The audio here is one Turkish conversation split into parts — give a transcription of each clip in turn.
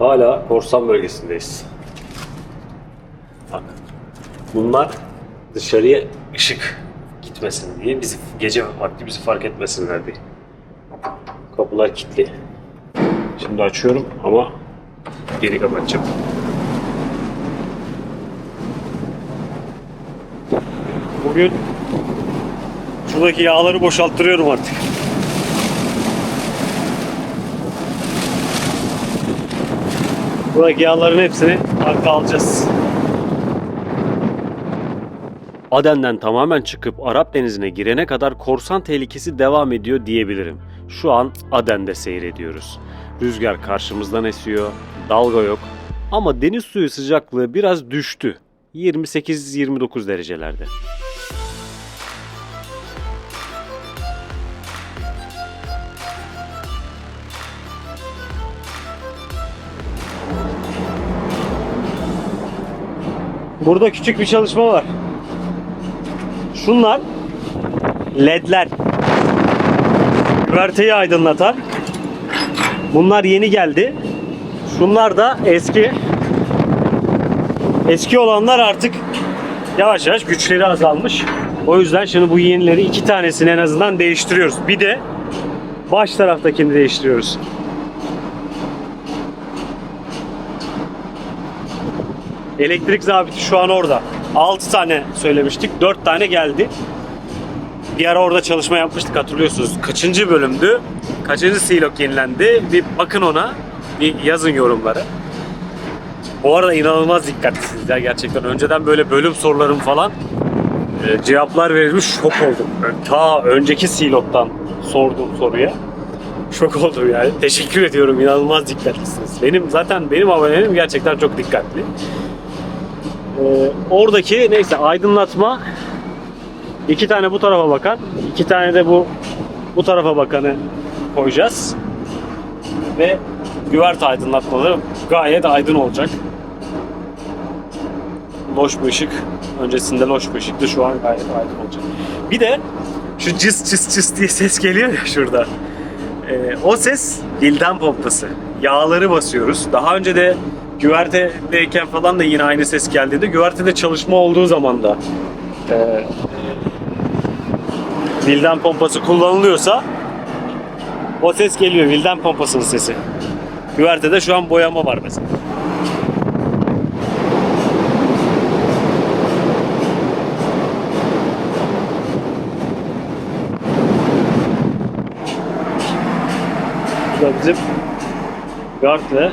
Hala korsan bölgesindeyiz. Bak. Bunlar dışarıya ışık gitmesin diye bizi gece vakti bizi fark etmesinler diye. Kapılar kilitli. Şimdi açıyorum ama geri kapatacağım. Bugün şuradaki yağları boşalttırıyorum artık. Buradaki yağların hepsini arka alacağız. Aden'den tamamen çıkıp Arap Denizi'ne girene kadar korsan tehlikesi devam ediyor diyebilirim. Şu an Aden'de seyrediyoruz. Rüzgar karşımızdan esiyor, dalga yok ama deniz suyu sıcaklığı biraz düştü. 28-29 derecelerde. Burada küçük bir çalışma var. Şunlar ledler. Güverteyi aydınlatan. Bunlar yeni geldi. Şunlar da eski. Eski olanlar artık yavaş yavaş güçleri azalmış. O yüzden şimdi bu yenileri iki tanesini en azından değiştiriyoruz. Bir de baş taraftakini değiştiriyoruz. Elektrik zabiti şu an orada. 6 tane söylemiştik. 4 tane geldi. Bir ara orada çalışma yapmıştık hatırlıyorsunuz. Kaçıncı bölümdü? Kaçıncı silok yenilendi? Bir bakın ona. Bir yazın yorumları. Bu arada inanılmaz dikkatlisiniz gerçekten. Önceden böyle bölüm sorularım falan e, cevaplar verilmiş şok oldum. Ta önceki siloktan sorduğum soruya şok oldum yani. Teşekkür ediyorum. inanılmaz dikkatlisiniz. Benim zaten benim abonelerim gerçekten çok dikkatli. Ee, oradaki neyse aydınlatma iki tane bu tarafa bakan, iki tane de bu bu tarafa bakanı koyacağız. Ve güverte aydınlatmaları gayet aydın olacak. Loş bir ışık. Öncesinde loş bir ışıktı. Şu an gayet aydın olacak. Bir de şu cıs cıs cıs diye ses geliyor ya şurada. Ee, o ses dilden pompası. Yağları basıyoruz. Daha önce de güvertedeyken falan da yine aynı ses geldiğinde güvertede çalışma olduğu zaman da e, dilden pompası kullanılıyorsa o ses geliyor. Vilden pompasının sesi. Güvertede şu an boyama var mesela. Bu da bizim Gart ve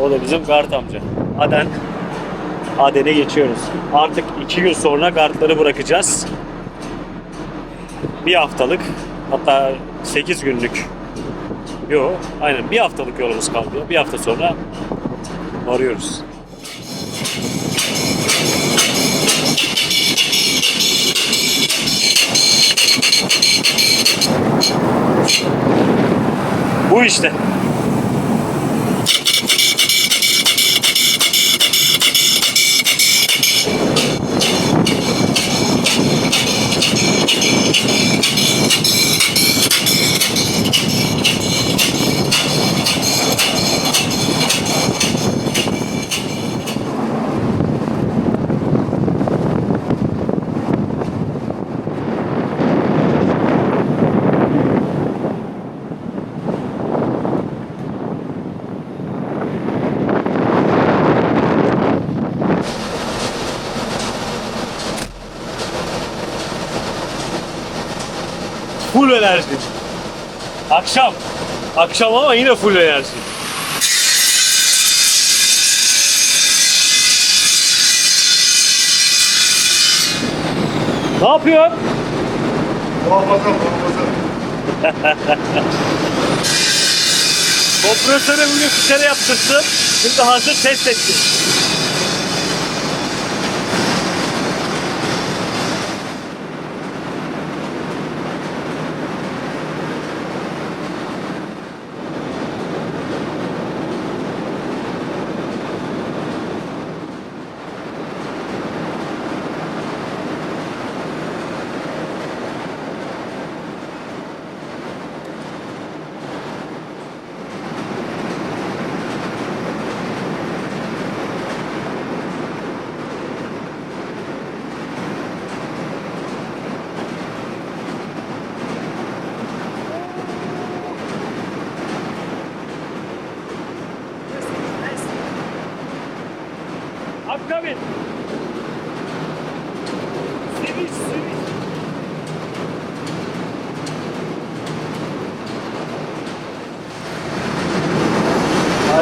o da bizim Gart amca. Aden Aden'e geçiyoruz. Artık iki gün sonra Gartları bırakacağız. Bir haftalık hatta 8 günlük Yo, aynen bir haftalık yolumuz kaldı. Bir hafta sonra varıyoruz. Bu işte. Full enerji. Akşam. Akşam ama yine full enerji. Ne yapıyorsun? Muhafaza muhafaza. Kompresörü bugün bir kere yaptırdım. Şimdi hazır test ettim.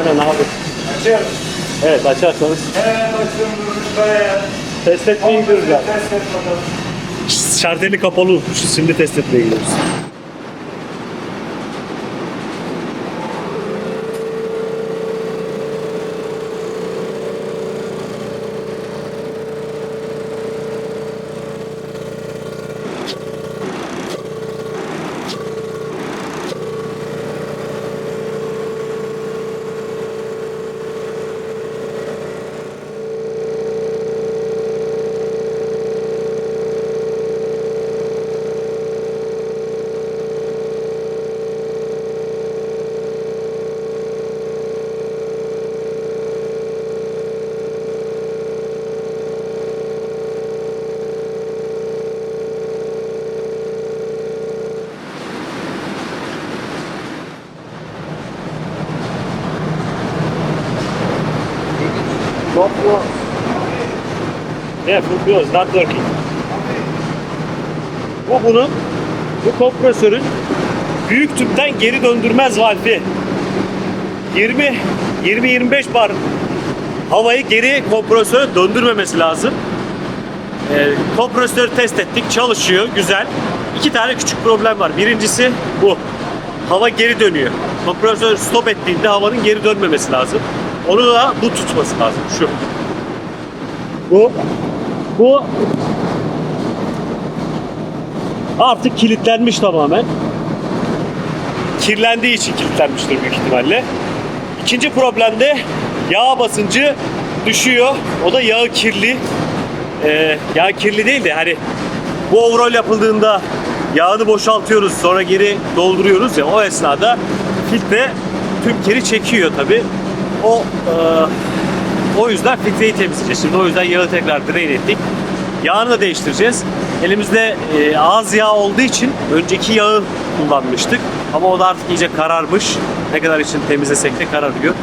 Aynen abi. Açıyorum. Evet açarsanız Hemen açıyorum Rütbe'ye. test yani. Test et bakalım. Şarteli kapalı unutmuşuz. Şimdi test etmeye gidiyoruz. Not close. Yeah, full close, not working. Bu bunun, bu kompresörün büyük tüpten geri döndürmez valfi. 20 20-25 bar havayı geri kompresöre döndürmemesi lazım. Ee, kompresörü test ettik, çalışıyor, güzel. İki tane küçük problem var. Birincisi bu. Hava geri dönüyor. Kompresör stop ettiğinde havanın geri dönmemesi lazım. Onu da bu tutması lazım. Şu. Bu. Bu artık kilitlenmiş tamamen. Kirlendiği için kilitlenmiştir büyük ihtimalle. İkinci problem de yağ basıncı düşüyor. O da yağı kirli. Ee, yağ kirli değil de hani bu overall yapıldığında yağını boşaltıyoruz sonra geri dolduruyoruz ya o esnada filtre tüm kiri çekiyor tabi. O e, o yüzden filtreyi temizleyeceğiz. Şimdi o yüzden yağı tekrar drain ettik. Yağını da değiştireceğiz. Elimizde e, az yağ olduğu için önceki yağı kullanmıştık. Ama o da artık iyice kararmış. Ne kadar için temizlesek de kararıyor.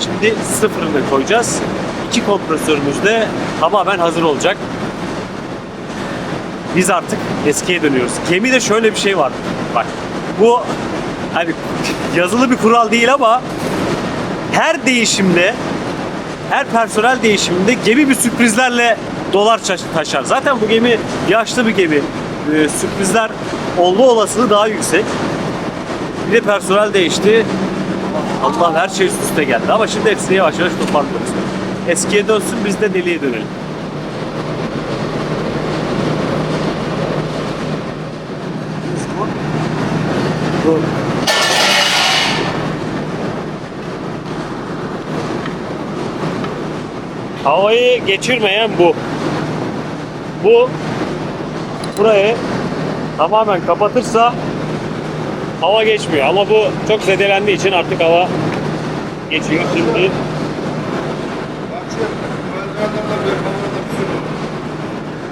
Şimdi sıfırını koyacağız. İki kompresörümüz de tamamen hazır olacak. Biz artık eskiye dönüyoruz. Gemide şöyle bir şey var. Bak bu hani yazılı bir kural değil ama her değişimde her personel değişiminde gemi bir sürprizlerle dolar taş- taşar. Zaten bu gemi yaşlı bir gemi. Ee, sürprizler olma olasılığı daha yüksek. Bir de personel değişti. Allah her şey üst üste geldi ama şimdi hepsini yavaş yavaş toparlıyoruz. Eskiye dönsün biz de deliye dönelim. Bu. Havayı geçirmeyen bu. Bu burayı tamamen kapatırsa hava geçmiyor ama bu çok zedelendiği için artık hava geçiyor. Şimdi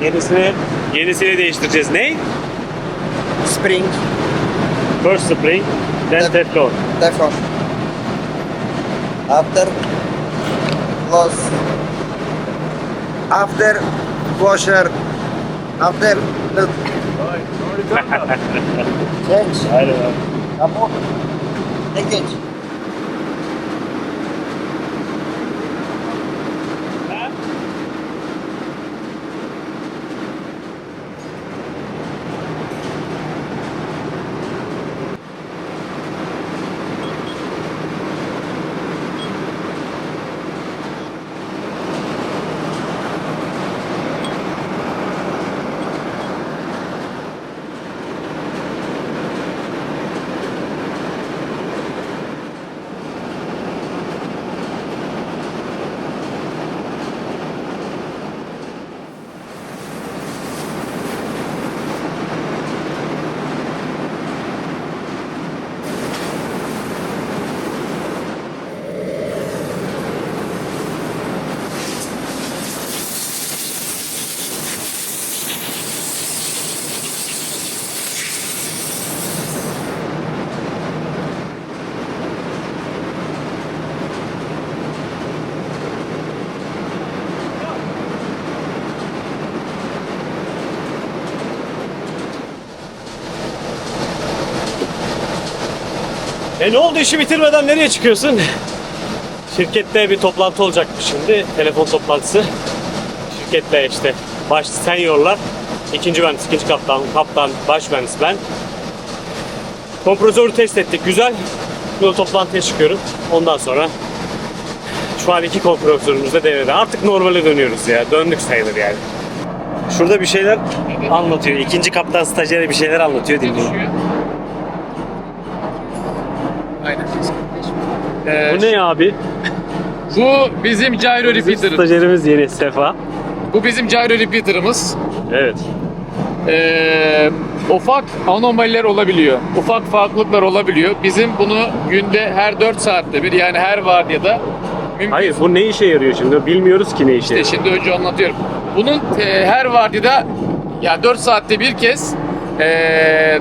yenisini yenisini değiştireceğiz. Ne? spring First spring, then. Teflon. Teflon. After close. After washer. After the change. Aynen abi. Kaput. Leakage. E ne oldu işi bitirmeden nereye çıkıyorsun? Şirkette bir toplantı olacakmış şimdi. Telefon toplantısı. Şirketle işte baş seniorlar. ikinci mühendis, ikinci kaptan, kaptan, baş mühendis ben. Kompresörü test ettik. Güzel. Şimdi toplantıya çıkıyorum. Ondan sonra şu an iki kompresörümüz de devrede. Artık normale dönüyoruz ya. Döndük sayılır yani. Şurada bir şeyler anlatıyor. İkinci kaptan stajyere bir şeyler anlatıyor dinleyin. Aynen. Ee, Bu ne abi? bu bizim gyro repeater. Stajyerimiz yeni Sefa. Bu bizim gyro repeater'ımız. Evet. Ee, ufak anomaliler olabiliyor. Ufak farklılıklar olabiliyor. Bizim bunu günde her 4 saatte bir yani her vardiyada mümkün. Hayır bu ne işe yarıyor şimdi? Bilmiyoruz ki ne işe İşte yarıyor. şimdi önce anlatıyorum. Bunun e, her vardiyada ya 4 saatte bir kez e,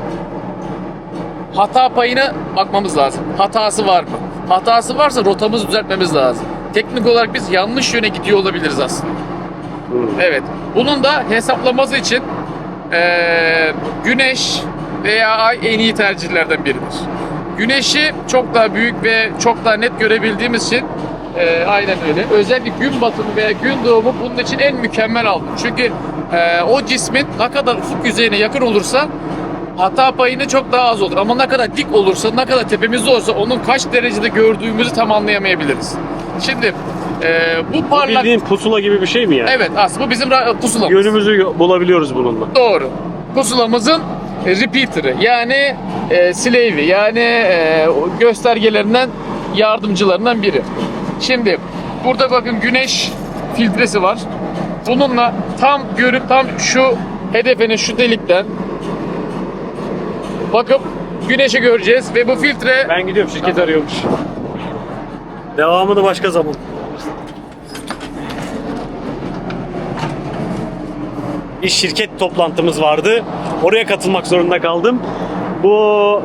hata payına bakmamız lazım. Hatası var mı? Hatası varsa rotamızı düzeltmemiz lazım. Teknik olarak biz yanlış yöne gidiyor olabiliriz aslında. Hmm. Evet. Bunun da hesaplaması için eee, güneş veya ay en iyi tercihlerden biridir. Güneşi çok daha büyük ve çok daha net görebildiğimiz için eee, aynen öyle. Özellikle gün batımı veya gün doğumu bunun için en mükemmel aldım. Çünkü eee, o cismin ne kadar ufuk yüzeyine yakın olursa hata payını çok daha az olur. Ama ne kadar dik olursa, ne kadar tepemizde olursa onun kaç derecede gördüğümüzü tam anlayamayabiliriz. Şimdi eee, bu parlak... Bildiğin pusula gibi bir şey mi yani? Evet aslında bu bizim pusulamız. Yönümüzü bulabiliyoruz bununla. Doğru. Pusulamızın e, repeater'ı yani e, slave'i yani e, göstergelerinden yardımcılarından biri. Şimdi burada bakın güneş filtresi var. Bununla tam görüp tam şu hedefinin şu delikten bakıp güneşi göreceğiz ve bu filtre Ben gidiyorum şirket arıyormuş. Devamını başka zaman. Bir şirket toplantımız vardı. Oraya katılmak zorunda kaldım. Bu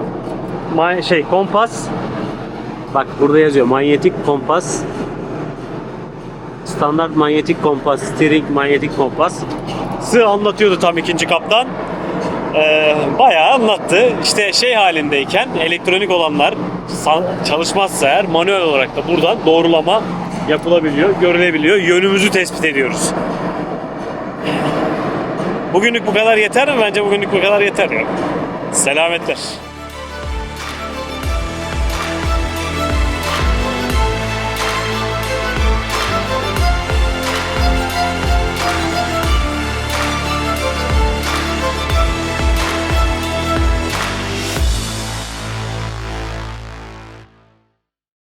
şey kompas Bak burada yazıyor manyetik kompas standart manyetik kompas, steering manyetik kompas. Sı anlatıyordu tam ikinci kaptan. Ee, bayağı anlattı. İşte şey halindeyken elektronik olanlar sa- çalışmazsa eğer manuel olarak da buradan doğrulama yapılabiliyor, görülebiliyor. Yönümüzü tespit ediyoruz. Bugünlük bu kadar yeter mi? Bence bugünlük bu kadar yeter ya. Selametler.